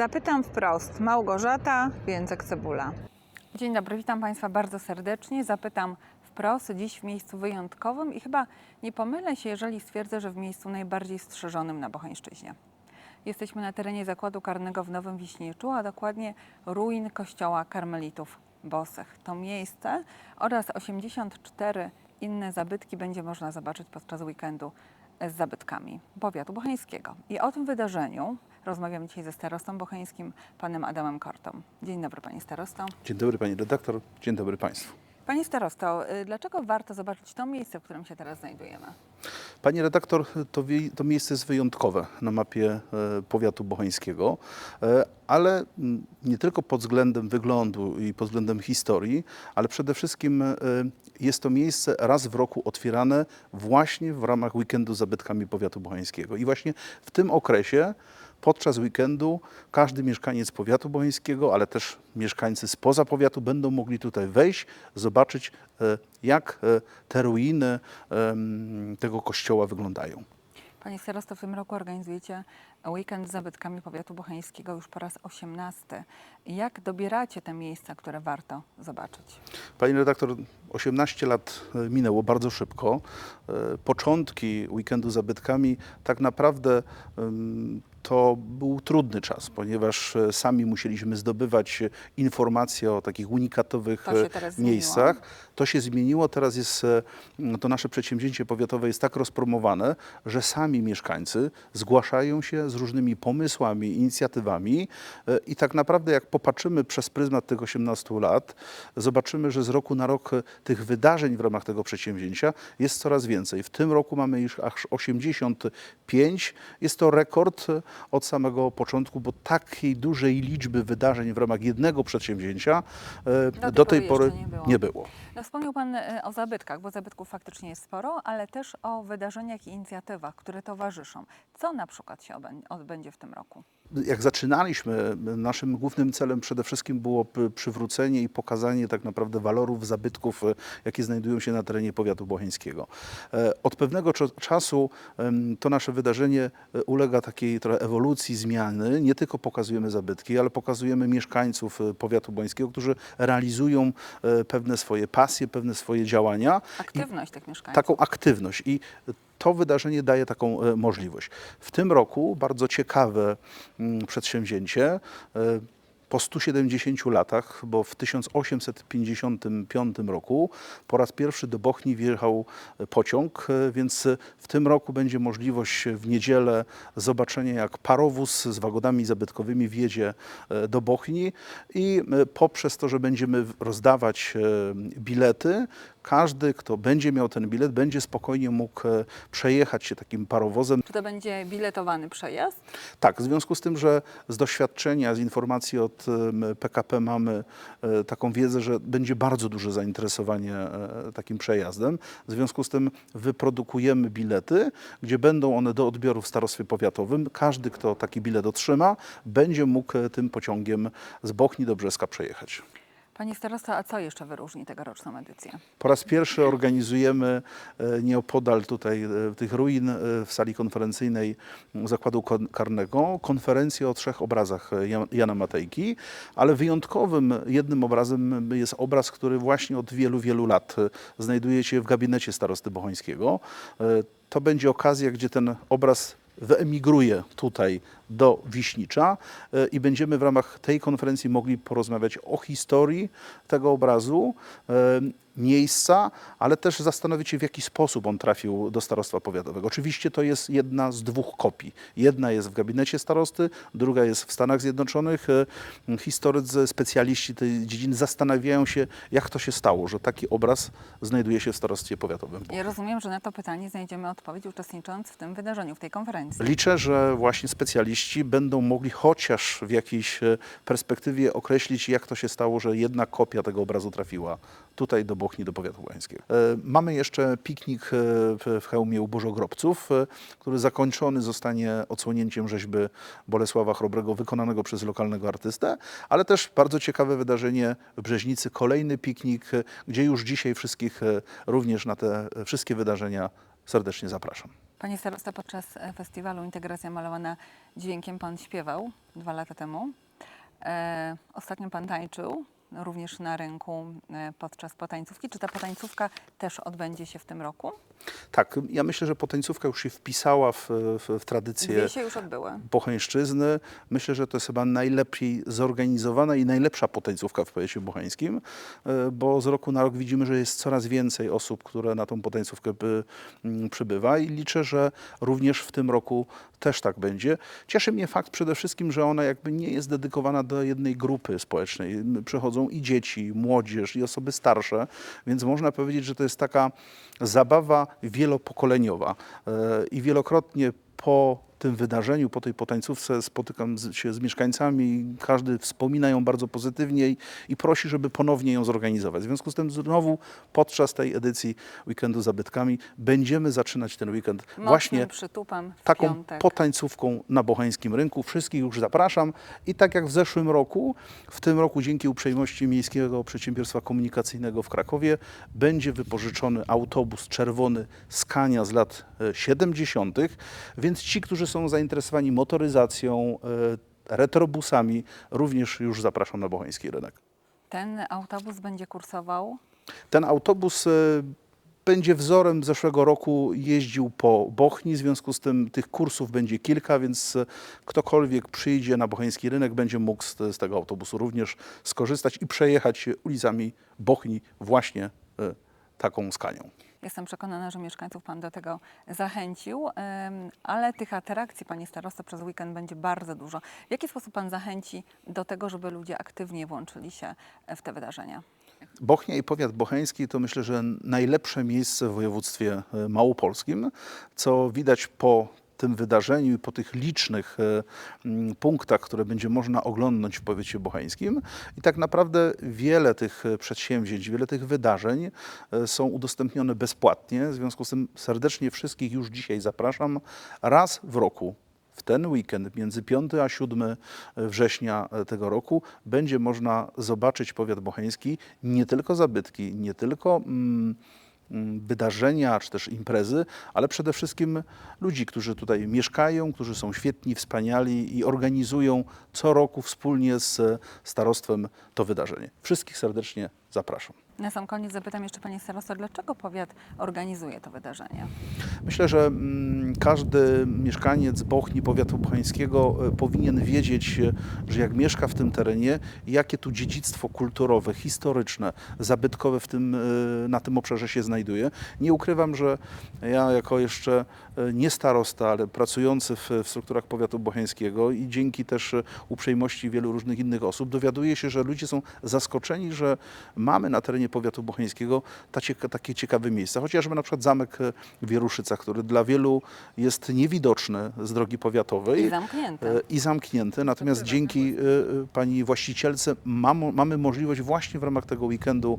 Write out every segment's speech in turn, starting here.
Zapytam wprost. Małgorzata, Więcek Cebula. Dzień dobry, witam Państwa bardzo serdecznie. Zapytam wprost, dziś w miejscu wyjątkowym i chyba nie pomylę się, jeżeli stwierdzę, że w miejscu najbardziej strzeżonym na Bocheńszczyźnie. Jesteśmy na terenie zakładu karnego w Nowym Wiśnieczu, a dokładnie ruin kościoła karmelitów Bosych. To miejsce oraz 84 inne zabytki będzie można zobaczyć podczas weekendu z zabytkami powiatu bocheńskiego. I o tym wydarzeniu rozmawiam dzisiaj ze starostą bocheńskim, panem Adamem Kortą. Dzień dobry, panie starosto. Dzień dobry pani redaktor, dzień dobry państwu. Panie starosto, y, dlaczego warto zobaczyć to miejsce, w którym się teraz znajdujemy? Pani redaktor, to, to miejsce jest wyjątkowe na mapie e, powiatu bocheńskiego, e, ale mm, nie tylko pod względem wyglądu i pod względem historii, ale przede wszystkim e, jest to miejsce raz w roku otwierane właśnie w ramach weekendu zabytkami powiatu bocheńskiego. I właśnie w tym okresie podczas weekendu każdy mieszkaniec powiatu bocheńskiego, ale też mieszkańcy spoza powiatu będą mogli tutaj wejść, zobaczyć e, jak e, te ruiny tego kościoła wyglądają. Panie starosto, w tym roku organizujecie weekend z zabytkami powiatu bocheńskiego już po raz 18. Jak dobieracie te miejsca, które warto zobaczyć? Pani redaktor, 18 lat e, minęło bardzo szybko. Początki weekendu z zabytkami tak naprawdę to był trudny czas, ponieważ e, sami musieliśmy zdobywać e, informacje o takich unikatowych To e, teraz zmieniło. miejscach. To się zmieniło, teraz jest to nasze przedsięwzięcie powiatowe jest tak rozpromowane, że sami mieszkańcy zgłaszają się z różnymi pomysłami, inicjatywami i tak naprawdę jak popatrzymy przez pryzmat tych 18 lat, zobaczymy, że z roku na rok tych wydarzeń w ramach tego przedsięwzięcia jest coraz więcej. W tym roku mamy już aż 85. Jest to rekord od samego początku, bo takiej dużej liczby wydarzeń w ramach jednego przedsięwzięcia e, do tej pory nie było. nie było. No, wspomniał Pan e, o zabytkach, bo zabytków faktycznie jest sporo, ale też o wydarzeniach i inicjatywach, które towarzyszą. Co na przykład się odbędzie w tym roku? jak zaczynaliśmy, naszym głównym celem przede wszystkim było przywrócenie i pokazanie tak naprawdę walorów zabytków, e, jakie znajdują się na terenie powiatu bocheńskiego. E, Od pewnego czasu to nasze wydarzenie ulega takiej trochę ewolucji, zmiany. Nie tylko pokazujemy zabytki, ale pokazujemy mieszkańców powiatu bocheńskiego, którzy realizują pewne swoje pasje, pewne swoje działania. Aktywność tych mieszkańców. taką aktywność i to wydarzenie daje taką e, możliwość. W tym roku bardzo ciekawe mm, przedsięwzięcie. Po 170 latach, bo w 1855 roku po raz pierwszy do Bochni wjechał e, pociąg, e, więc e, w tym roku będzie możliwość w niedzielę zobaczenia, jak parowóz z wagonami zabytkowymi wjedzie do Bochni i poprzez to, że będziemy rozdawać bilety, każdy, kto będzie miał ten bilet, będzie spokojnie mógł e, przejechać się takim parowozem. Czy to będzie biletowany przejazd? Tak, w związku z tym, że z doświadczenia, z informacji od PKP mamy e, taką wiedzę, że będzie bardzo duże zainteresowanie e, takim przejazdem. W związku z tym wyprodukujemy bilety, gdzie będą one do odbioru w starostwie powiatowym. Każdy, kto taki bilet otrzyma, będzie mógł tym pociągiem z Bochni do Brzeska przejechać. Panie starosto, a co jeszcze wyróżni tegoroczną edycję? Po raz pierwszy organizujemy e, nieopodal tutaj e, tych ruin e, w sali konferencyjnej Zakładu Karnego konferencję o trzech obrazach Jan- Jana Matejki, ale wyjątkowym jednym obrazem jest obraz, który właśnie od wielu, wielu lat znajduje się w gabinecie starosty bochońskiego. To będzie okazja, gdzie ten obraz wyemigruje tutaj do Wiśnicza e, i będziemy w ramach tej konferencji mogli porozmawiać o historii tego obrazu, e, miejsca, ale też zastanowić się, w jaki sposób on trafił do starostwa powiatowego. Oczywiście to jest jedna z dwóch kopii. Jedna jest w gabinecie starosty, druga jest w Stanach Zjednoczonych. E, Historycy, specjaliści tej dziedziny zastanawiają się, jak to się stało, że taki obraz znajduje się w starostwie powiatowym. Ja rozumiem, że na to pytanie znajdziemy odpowiedź uczestnicząc w tym wydarzeniu, w tej konferencji. Liczę, że właśnie specjaliści będą mogli chociaż w jakiejś e, perspektywie określić, jak to się stało, że jedna kopia tego obrazu trafiła tutaj do Bochni, do powiatu łańskiego. E, Mamy jeszcze piknik e, w- hełmie u Bożogrobców, który zakończony zostanie odsłonięciem rzeźby Bolesława Chrobrego wykonanego przez lokalnego artystę, ale też bardzo ciekawe wydarzenie w Brzeźnicy, kolejny piknik, gdzie już dzisiaj wszystkich również na te wszystkie wydarzenia serdecznie zapraszam. Panie starosta, podczas e, festiwalu Integracja Malowana Dźwiękiem Pan śpiewał dwa lata temu. E, ostatnio Pan tańczył, również na rynku e, podczas potańcówki. Czy ta potańcówka też odbędzie się w tym roku? Tak, ja myślę, że potańcówka już się wpisała w, w, w tradycję Dwie się już odbyły. Bocheńszczyzny. Myślę, że to jest chyba najlepiej zorganizowana i najlepsza potańcówka w powiecie bocheńskim, e, bo z roku na rok widzimy, że jest coraz więcej osób, które na tą potańcówkę by, mm, przybywa i liczę, że również w tym roku też tak będzie. Cieszy mnie fakt przede wszystkim, że ona jakby nie jest dedykowana do jednej grupy społecznej. Przychodzą i dzieci, i młodzież, i osoby starsze, więc można powiedzieć, że to jest taka zabawa wielopokoleniowa E, i wielokrotnie po tym wydarzeniu, po tej potańcówce spotykam się z mieszkańcami, każdy wspomina ją bardzo pozytywnie i, i prosi, żeby ponownie ją zorganizować. W związku z tym znowu podczas tej edycji Weekendu Zabytkami będziemy zaczynać ten weekend Mocnym właśnie przytupem taką piątek. potańcówką na Bocheńskim Rynku. Wszystkich już zapraszam i tak jak w zeszłym roku, w tym roku dzięki uprzejmości Miejskiego Przedsiębiorstwa Komunikacyjnego w Krakowie będzie wypożyczony autobus czerwony Skania z lat e, 70., więc ci, którzy są zainteresowani motoryzacją, e, retrobusami, również już zapraszam na Bocheński Rynek. Ten autobus będzie kursował Ten autobus e, będzie wzorem zeszłego roku, jeździł po Bochni, w związku z tym tych kursów będzie kilka, więc e, ktokolwiek przyjdzie na Bocheński Rynek będzie mógł z, z tego autobusu również skorzystać i przejechać ulicami Bochni właśnie taką skanią. Jestem przekonana, że mieszkańców Pan do tego zachęcił, ale tych atrakcji, Panie Starosto, przez weekend będzie bardzo dużo. W jaki sposób Pan zachęci do tego, żeby ludzie aktywnie włączyli się w te wydarzenia? Bochnia i powiat bocheński to myślę, że najlepsze miejsce w województwie e, małopolskim, co widać po tym wydarzeniu i po tych licznych e, mm, punktach, które będzie można oglądnąć w powiecie bocheńskim. I tak naprawdę wiele tych e, przedsięwzięć, wiele tych wydarzeń e, są udostępnione bezpłatnie. W związku z tym serdecznie wszystkich już dzisiaj zapraszam raz w roku w ten weekend między 5 a 7 września tego roku będzie można zobaczyć powiat bocheński, nie tylko zabytki, nie tylko mm, wydarzenia czy też imprezy, ale przede wszystkim ludzi, którzy tutaj mieszkają, którzy są świetni, wspaniali i organizują co roku wspólnie z starostwem to wydarzenie. Wszystkich serdecznie zapraszam. Na sam koniec zapytam jeszcze Panie Starosto, dlaczego powiat organizuje to wydarzenie? Myślę, że mm, każdy mieszkaniec Bochni, powiatu bocheńskiego e, powinien wiedzieć, e, że jak mieszka w tym terenie, jakie tu dziedzictwo kulturowe, historyczne, zabytkowe w tym, e, na tym obszarze się znajduje. Nie ukrywam, że ja jako jeszcze nie starosta, ale pracujący w, w strukturach powiatu bocheńskiego i dzięki też uprzejmości wielu różnych innych osób dowiaduję się, że ludzie są zaskoczeni, że mamy na terenie powiatu bocheńskiego takie ciekawe miejsca. Chociażby na przykład zamek e, w Wieruszycach, który dla wielu jest niewidoczny z drogi powiatowej. I zamknięte. E, I zamknięty. Natomiast dzięki e, pani właścicielce mam, mamy możliwość właśnie w ramach tego weekendu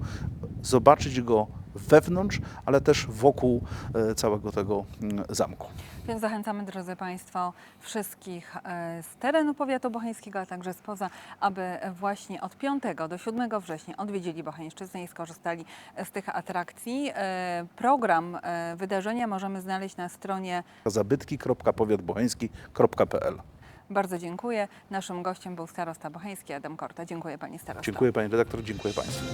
zobaczyć go wewnątrz, ale też wokół całego tego mm, zamku. Więc zachęcamy, drodzy Państwo, wszystkich e, z terenu powiatu bocheńskiego, a także spoza, aby właśnie od 5 do 7 września odwiedzili Bocheńszczyznę i skorzystali z tych atrakcji. E, Program e, wydarzenia możemy znaleźć na stronie. zabytki.powiatbocheński.pl Bardzo dziękuję. Naszym gościem był starosta bocheński Adam Korta. Dziękuję Panie Starosto. Dziękuję pani redaktor, dziękuję państwu.